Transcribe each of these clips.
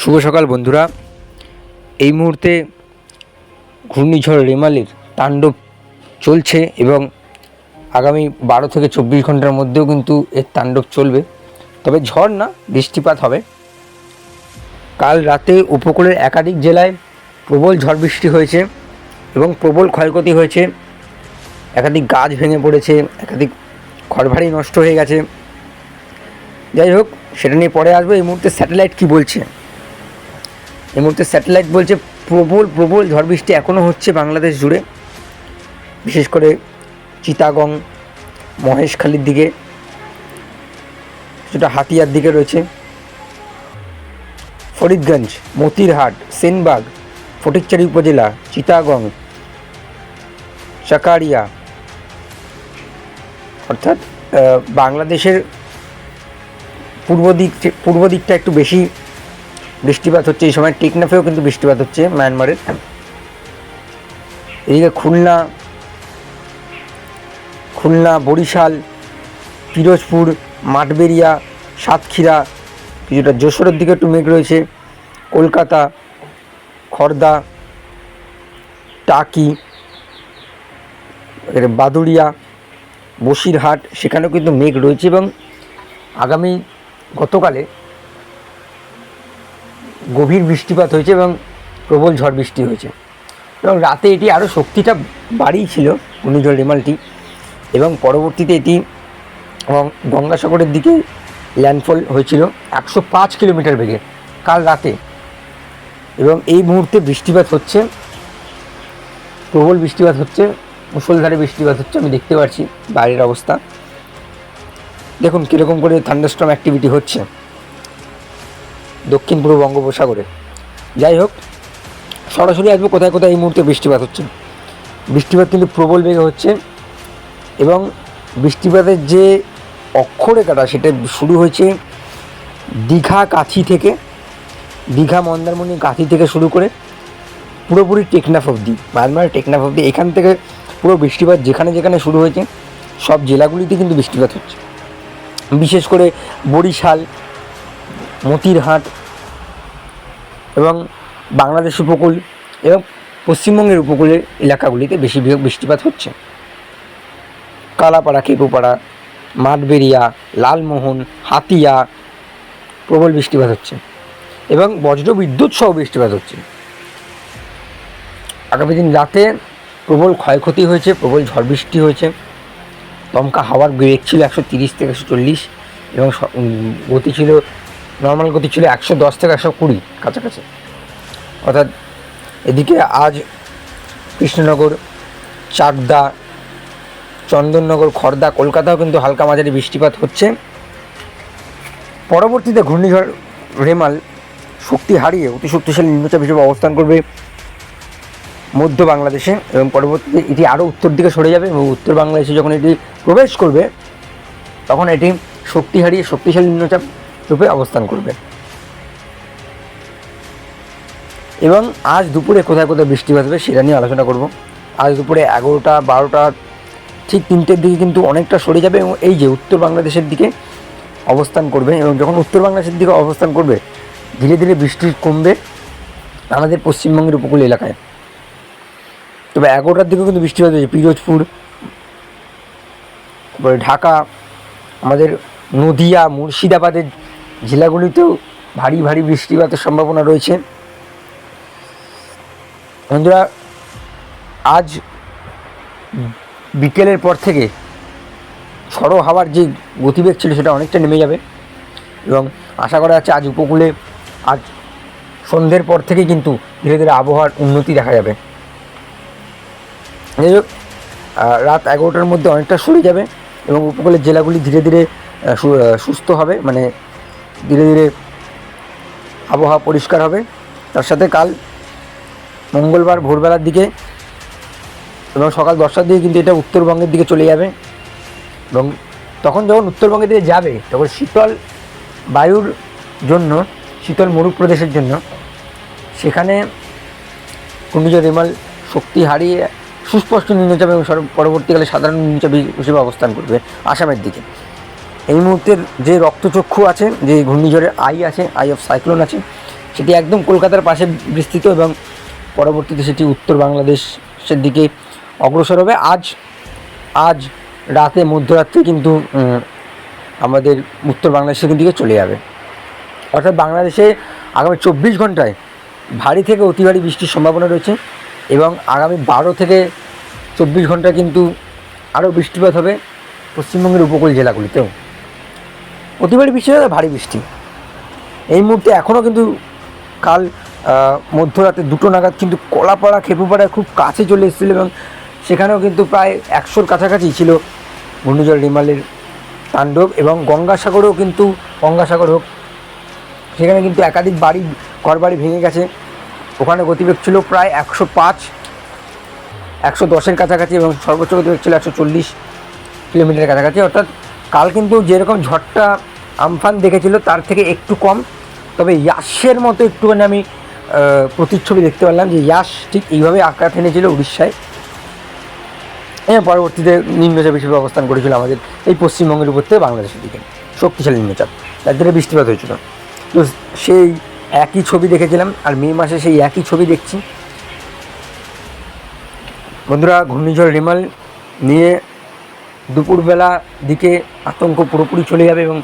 শুভ সকাল, বন্ধুরা। এই মুহূর্তে ঘূর্ণিঝড় রেমালের তাণ্ডব চলছে এবং আগামী বারো থেকে চব্বিশ ঘণ্টার মধ্যেও কিন্তু এর তাণ্ডব চলবে। তবে ঝড় না, বৃষ্টিপাত হবে। কাল রাতে উপকূলের একাধিক জেলায় প্রবল ঝড় বৃষ্টি হয়েছে এবং প্রবল ক্ষয়ক্ষতি হয়েছে। একাধিক গাছ ভেঙে পড়েছে, একাধিক ঘরবাড়ি নষ্ট হয়ে গেছে। যাই হোক, সেটা নিয়ে পরে আসব। এই মুহূর্তে স্যাটেলাইট কী বলছে? এই মুহূর্তে স্যাটেলাইট বলছে প্রবল প্রবল ঝড় বৃষ্টি এখনও হচ্ছে বাংলাদেশ জুড়ে। বিশেষ করে চিতাগং, মহেশখালীর দিকে, কিছুটা হাতিয়ার দিকে রয়েছে। ফরিদগঞ্জ, মতিরহাট, সেনবাগ, ফটিকচারি উপজেলা, চিতাগং চাকারিয়া অর্থাৎ বাংলাদেশের পূর্ব দিক পূর্ব দিকটা একটু বেশি বৃষ্টিপাত হচ্ছে, এই সময় টেকনাফেও কিন্তু বৃষ্টিপাত হচ্ছে মায়ানমারের। এদিকে খুলনা খুলনা, বরিশাল, পিরোজপুর, মাঠবেরিয়া, সাতক্ষীরা, কিছুটা যশোরের দিকে একটু মেঘ রয়েছে, কলকাতা, খর্দা, টাকি বাদুড়িয়া, বসিরহাট, সেখানেও কিন্তু মেঘ রয়েছে এবং আগামী গতকালে গভীর বৃষ্টিপাত হয়েছে এবং প্রবল ঝড় বৃষ্টি হয়েছে। এবং রাতে এটি আরও শক্তিটা বাড়িয়েছিল ঘূর্ণিঝড় রেমালটি এবং পরবর্তীতে এটি এবং গঙ্গাসাগরের দিকে ল্যান্ডফল হয়েছিল একশো পাঁচ কিলোমিটার বেগে কাল রাতে। এবং এই মুহূর্তে বৃষ্টিপাত হচ্ছে, প্রবল বৃষ্টিপাত হচ্ছে মুসলধারে বৃষ্টিপাত হচ্ছে, আমি দেখতে পাচ্ছি বাইরের অবস্থা। দেখুন কীরকম করে থান্ডারস্টর্ম অ্যাক্টিভিটি হচ্ছে। দক্ষিণ পূর্ব বঙ্গোপসাগরে। যাই হোক, সরাসরি আসব কোথায় কোথায় এই মুহূর্তে বৃষ্টিপাত হচ্ছে। বৃষ্টিপাত কিন্তু প্রবল বেগে হচ্ছে এবং বৃষ্টিপাতের যে অক্ষরেখাটা সেটা শুরু হয়েছে দীঘা কাছি থেকে, দীঘা মন্দারমণি কাঁথি থেকে শুরু করে পুরোপুরি টেকনাফ অবধি মায়ানমারের টেকনাফ অবধি, এখান থেকে পুরো বৃষ্টিপাত যেখানে যেখানে শুরু হয়েছে, সব জেলাগুলিতে কিন্তু বৃষ্টিপাত হচ্ছে। বিশেষ করে বরিশাল, মতিরহাট এবং বাংলাদেশ উপকূল এবং পশ্চিমবঙ্গের উপকূলের এলাকাগুলিতে বেশি বৃষ্টিপাত হচ্ছে। কালাপাড়া, কেপুপাড়া মাঠবেরিয়া লালমোহন, হাতিয়া প্রবল বৃষ্টিপাত হচ্ছে এবং বজ্র বিদ্যুৎ সহ বৃষ্টিপাত হচ্ছে। আগামী দিন রাতে প্রবল ক্ষয়ক্ষতি হয়েছে, প্রবল ঝড় বৃষ্টি হয়েছে। দমকা হাওয়ার বেগ ছিল একশো তিরিশ থেকে একশো চল্লিশ এবং গতি ছিল নর্মাল গতি ছিল একশো দশ থেকে একশো কুড়ি কাছাকাছি। অর্থাৎ এদিকে আজ কৃষ্ণনগর, চাকদা, চন্দননগর, খর্দা, কলকাতাও কিন্তু হালকা মাঝারি বৃষ্টিপাত হচ্ছে। পরবর্তীতে ঘূর্ণিঝড় রেমাল শক্তি হারিয়ে অতি শক্তিশালী নিম্নচাপ হিসেবে অবস্থান করবে মধ্য বাংলাদেশে এবং পরবর্তীতে এটি আরও উত্তর দিকে সরে যাবে এবং উত্তর বাংলাদেশে যখন এটি প্রবেশ করবে, তখন এটি শক্তি হারিয়ে শক্তিশালী নিম্নচাপ রূপে অবস্থান করবে। এবং আজ দুপুরে কোথায় কোথায় বৃষ্টি হবে সেটা নিয়ে আলোচনা করব। আজ দুপুরে এগারোটা, বারোটা, ঠিক তিনটের দিকে কিন্তু অনেকটা সরে যাবে এবং এই যে উত্তর বাংলাদেশের দিকে অবস্থান করবে এবং যখন উত্তর বাংলাদেশের দিকে অবস্থান করবে, ধীরে ধীরে বৃষ্টি কমবে আমাদের পশ্চিমবঙ্গের উপকূল এলাকায়। তবে এগারোটার দিকেও কিন্তু বৃষ্টিপাত হয়েছে পিরোজপুর, তারপরে ঢাকা, আমাদের নদিয়া, মুর্শিদাবাদের জেলাগুলিতেও ভারী ভারী বৃষ্টিপাতের সম্ভাবনা রয়েছে। বন্ধুরা, আজ বিকেলের পর থেকে ঝড়ো হাওয়ার যে গতিবেগ ছিল সেটা অনেকটা নেমে যাবে এবং আশা করা যাচ্ছে আজ উপকূলে, আজ সন্ধ্যের পর থেকে কিন্তু ধীরে ধীরে আবহাওয়ার উন্নতি দেখা যাবে। রাত এগারোটার মধ্যে অনেকটা সরে যাবে এবং উপকূলের জেলাগুলি ধীরে ধীরে সুস্থ হবে মানে ধীরে ধীরে আবহাওয়া পরিষ্কার হবে। তার সাথে কাল মঙ্গলবার ভোরবেলার দিকে এবং সকাল দশটার দিকে কিন্তু এটা উত্তরবঙ্গের দিকে চলে যাবে। এবং তখন যখন উত্তরবঙ্গের দিকে যাবে, তখন শীতল বায়ুর জন্য, শীতল মরুপ্রদেশের জন্য সেখানে ঘূর্ণিঝড় রেমাল শক্তি হারিয়ে সুস্পষ্ট নিম্নচাপ এবং পরবর্তীকালে সাধারণ নিম্নচাপ হিসেবে অবস্থান করবে আসামের দিকে। এই মুহূর্তের যে রক্তচক্ষু আছে, যে ঘূর্ণিঝড়ের আই আছে, আই অফ সাইক্লোন আছে, সেটি একদম কলকাতার পাশে বিস্তৃত এবং পরবর্তীতে সেটি উত্তর বাংলাদেশের দিকে অগ্রসর হবে। আজ আজ রাতে মধ্যরাত্রে কিন্তু আমাদের উত্তর বাংলাদেশের দিকে চলে যাবে। অর্থাৎ বাংলাদেশে আগামী চব্বিশ ঘন্টায় ভারী থেকে অতি ভারী বৃষ্টির সম্ভাবনা রয়েছে এবং আগামী বারো থেকে চব্বিশ ঘণ্টা কিন্তু আরও বৃষ্টিপাত হবে পশ্চিমবঙ্গের উপকূল জেলাগুলিতেও। অতি ভারী বৃষ্টি হবে ভারী বৃষ্টি। এই মুহূর্তে এখনও কিন্তু কাল মধ্যরাতে দুটো নাগাদ কিন্তু কলাপাড়া খেপুপাড়ায় খুব কাছে চলে এসেছিল এবং সেখানেও কিন্তু প্রায় একশোর কাছাকাছি ছিল ঘূর্ণিঝড় রিমালের তাণ্ডব এবং গঙ্গাসাগরেও কিন্তু, গঙ্গাসাগর হোক, সেখানে কিন্তু একাধিক বাড়ি, ঘরবাড়ি ভেঙে গেছে। ওখানে গতিবেগ ছিল প্রায় একশো পাঁচ, একশো দশের কাছাকাছি এবং সর্বোচ্চ গতিবেগ ছিল একশো চল্লিশ কিলোমিটারের কাছাকাছি। অর্থাৎ কাল কিন্তু যেরকম ঝড়টা আমফান দেখেছিল, তার থেকে একটু কম। তবে ইয়াসের মতো একটুখানি আমি প্রতিচ্ছবি দেখতে পারলাম যে ইয়াস ঠিক এইভাবে আঁকা টেনেছিল উড়িষ্যায়। হ্যাঁ পরবর্তীতে নিম্নচাপ হিসেবে অবস্থান করেছিল আমাদের এই পশ্চিমবঙ্গের উপর থেকে বাংলাদেশের দিকে। শক্তিশালী নিম্নচাপ। তার জন্য বৃষ্টিপাত হয়েছিল। তো সেই একই ছবি দেখেছিলাম, আর মে মাসে সেই একই ছবি দেখছি। বন্ধুরা, ঘূর্ণিঝড় রিমাল নিয়ে দুপুরবেলা দিকে আতঙ্ক পুরোপুরি চলে যাবে এবং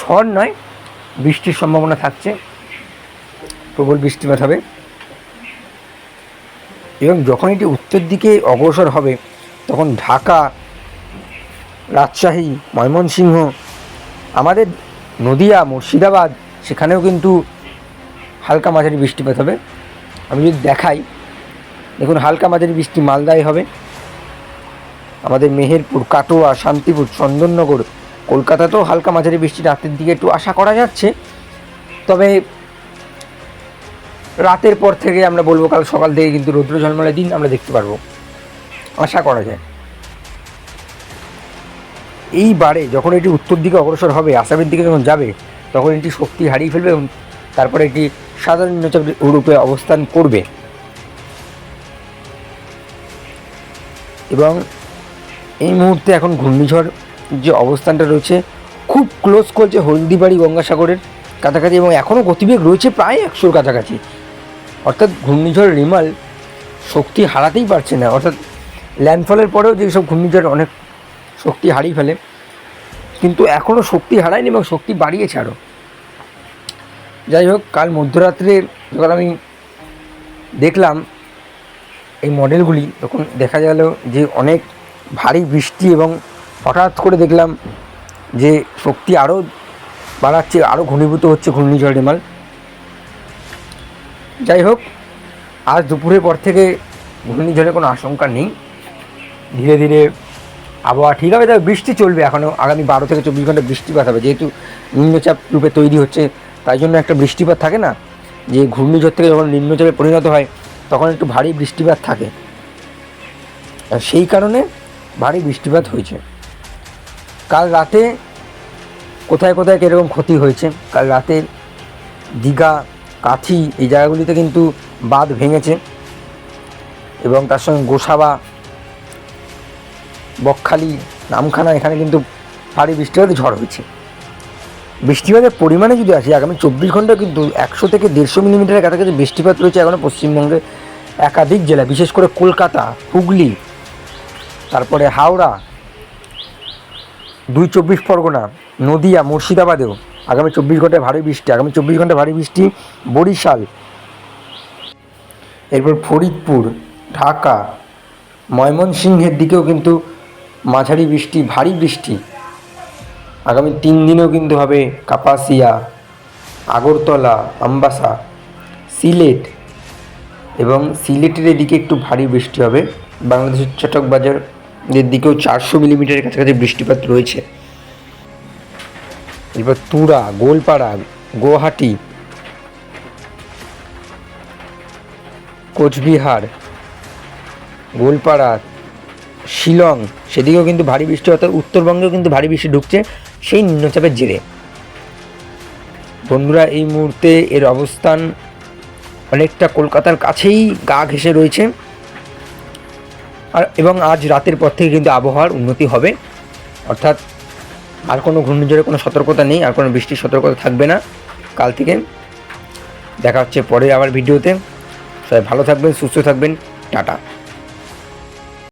ঝড় নয়, বৃষ্টির সম্ভাবনা থাকছে, প্রবল বৃষ্টিপাত হবে। এবং যখন এটি উত্তর দিকে অগ্রসর হবে, তখন ঢাকা, রাজশাহী, ময়মনসিংহ, আমাদের নদিয়া, মুর্শিদাবাদ, সেখানেও কিন্তু হালকা মাঝারি বৃষ্টিপাত হবে। আমি যদি দেখাই, দেখুন হালকা মাঝারি বৃষ্টি মালদায় হবে। আমাদের মেহেরপুর, কাটোয়া, শান্তিপুর, চন্দননগর কলকাতাতেও হালকা মাঝারি বৃষ্টি রাতের দিকে একটু আশা করা যাচ্ছে। তবে রাতের পর থেকে আমরা বলব, কাল সকাল থেকে কিন্তু রৌদ্র ঝলমলে দিন আমরা দেখতে পারব। আশা করা যায়। এইবারে যখন এটি উত্তর দিকে অগ্রসর হবে, আসামের দিকে যখন যাবে, তখন এটি শক্তি হারিয়ে ফেলবে এবং তারপরে এটি সাধারণ নিম্নচাপ রূপে অবস্থান করবে। এবং এই মুহূর্তে এখন ঘূর্ণিঝড় যে অবস্থানটা রয়েছে, খুব ক্লোজ করছে হলদিবাড়ি গঙ্গাসাগরের কাছাকাছি এবং এখনও গতিবেগ রয়েছে প্রায় একশোর কাছাকাছি। অর্থাৎ ঘূর্ণিঝড় রিমাল শক্তি হারাতেই পারছে না। অর্থাৎ ল্যান্ডফলের পরেও যেসব ঘূর্ণিঝড় অনেক শক্তি হারিয়ে ফেলে, কিন্তু এখনও শক্তি হারায়নি এবং শক্তি বাড়িয়েছে আরও। যাই হোক, কাল মধ্যরাত্রে যখন আমি দেখলাম এই মডেলগুলি তখন দেখা গেল যে অনেক ভারী বৃষ্টি এবং হঠাৎ করে দেখলাম যে শক্তি আরও বাড়াচ্ছে আরও ঘনীভূত হচ্ছে ঘূর্ণিঝড় রেমাল। যাই হোক, আজ দুপুরের পর থেকে ঘূর্ণিঝড়ের কোনো আশঙ্কা নেই। ধীরে ধীরে আবহাওয়া ঠিক হবে, তবে বৃষ্টি চলবে এখনও আগামী বারো থেকে চব্বিশ ঘণ্টা বৃষ্টিপাত হবে। যেহেতু নিম্নচাপ রূপে তৈরি হচ্ছে, তাই জন্য একটা বৃষ্টিপাত থাকে না? যে ঘূর্ণিঝড় থেকে যখন নিম্নচাপে পরিণত হয়, তখন একটু ভারী বৃষ্টিপাত থাকে। সেই কারণে ভারী বৃষ্টিপাত হয়েছে। কাল রাতে কোথায় কোথায় কীরকম ক্ষতি হয়েছে? কাল রাতে দীঘা, কাথি এই জায়গাগুলিতে কিন্তু বাঁধ ভেঙেছে এবং তার সঙ্গে গোসাবা, বকখালি, নামখানা এখানে কিন্তু ভারী বৃষ্টিপাতে ঝড় হয়েছে। বৃষ্টিপাতের পরিমাণে যদি আসি, আগামী চব্বিশ ঘণ্টা কিন্তু একশো থেকে দেড়শো মিলিমিটারের কাছাকাছি বৃষ্টিপাত রয়েছে এখনও পশ্চিমবঙ্গে একাধিক জেলা বিশেষ করে কলকাতা, হুগলি, তারপরে হাওড়া দুই চব্বিশ পরগনা, নদিয়া, মুর্শিদাবাদেও আগামী চব্বিশ ঘন্টায় ভারী বৃষ্টি, আগামী চব্বিশ ঘন্টায় ভারী বৃষ্টি, বরিশাল। এরপর ফরিদপুর, ঢাকা, ময়মনসিংহের দিকেও কিন্তু মাঝারি বৃষ্টি, ভারী বৃষ্টি। আগামী তিন দিনেও কিন্তু হবে কাপাসিয়া, আগরতলা, আমবাসা, সিলেট এবং সিলেটের এদিকে একটু ভারী বৃষ্টি হবে। বাংলাদেশের চটক বাজারের দিকেও চারশো মিলিমিটারের কাছাকাছি বৃষ্টিপাত রয়েছে। এরপর তুরা, গোলপাড়া, গুয়াহাটি, কোচবিহার, গোলপাড়া, শিলং, সেদিকেও কিন্তু ভারী বৃষ্টি, অর্থাৎ উত্তরবঙ্গেও কিন্তু ভারী বৃষ্টি ঢুকছে সেই নিম্নচাপের জেরে। বন্ধুরা, এই মুহূর্তে এর অবস্থান অনেকটা কলকাতার কাছেই গা ঘেঁষে রয়েছে। আর এবং আজ রাতের পর থেকে কিন্তু আবহাওয়ার উন্নতি হবে। অর্থাৎ আর কোনো ঘূর্ণিঝড়ের কোনো সতর্কতা নেই, আর কোনো বৃষ্টির সতর্কতা থাকবে না। কাল থেকে দেখা হচ্ছে পরে আবার ভিডিওতে। সবাই ভালো থাকবেন, সুস্থ থাকবেন। টাটা।